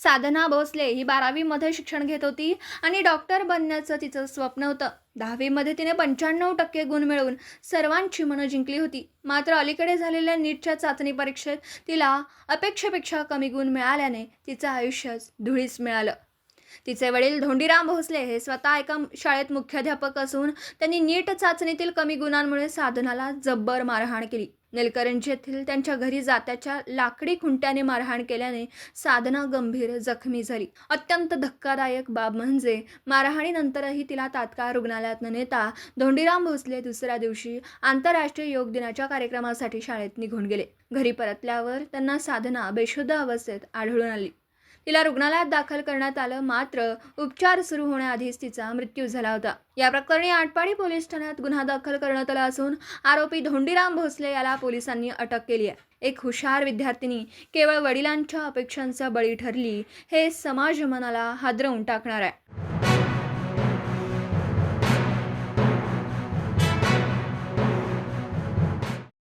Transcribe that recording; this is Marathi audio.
साधना भोसले ही बारावीमध्ये शिक्षण घेत होती आणि डॉक्टर बनण्याचं तिचं स्वप्न होतं. दहावीमध्ये तिने पंच्याण्णव टक्के गुण मिळवून सर्वांची मनं जिंकली होती. मात्र अलीकडे झालेल्या नीटच्या चाचणी परीक्षेत तिला अपेक्षेपेक्षा कमी गुण मिळाल्याने तिचं आयुष्यच धुळीस मिळालं. तिचे वडील धोंडीराम भोसले हे स्वतः एका शाळेत मुख्याध्यापक असून त्यांनी नीट चाचणीतील कमी गुणांमुळे साधनाला जब्बर मारहाण केली. नेलकरंजी येथील त्यांच्या घरी जात्याच्या लाकडी खुंट्याने मारहाण केल्याने साधना गंभीर जखमी झाली. अत्यंत धक्कादायक बाब म्हणजे मारहाणीनंतरही तिला तात्काळ रुग्णालयात नेता धोंडीराम भोसले दुसऱ्या दिवशी आंतरराष्ट्रीय योग दिनाच्या कार्यक्रमासाठी शाळेत निघून गेले. घरी परतल्यावर त्यांना साधना बेशुद्ध अवस्थेत आढळून आली. तिला रुग्णालयात दाखल करण्यात आलं मात्र उपचार सुरू होण्याआधीच तिचा मृत्यू झाला होता. या प्रकरणी आटपाडी पोलीस ठाण्यात गुन्हा दाखल करण्यात आला असून आरोपी धोंडीराम भोसले याला पोलिसांनी अटक केली आहे. एक हुशार विद्यार्थिनी केवळ वडिलांच्या अपेक्षांचा बळी ठरली हे समाज मनाला हादरवून टाकणार आहे.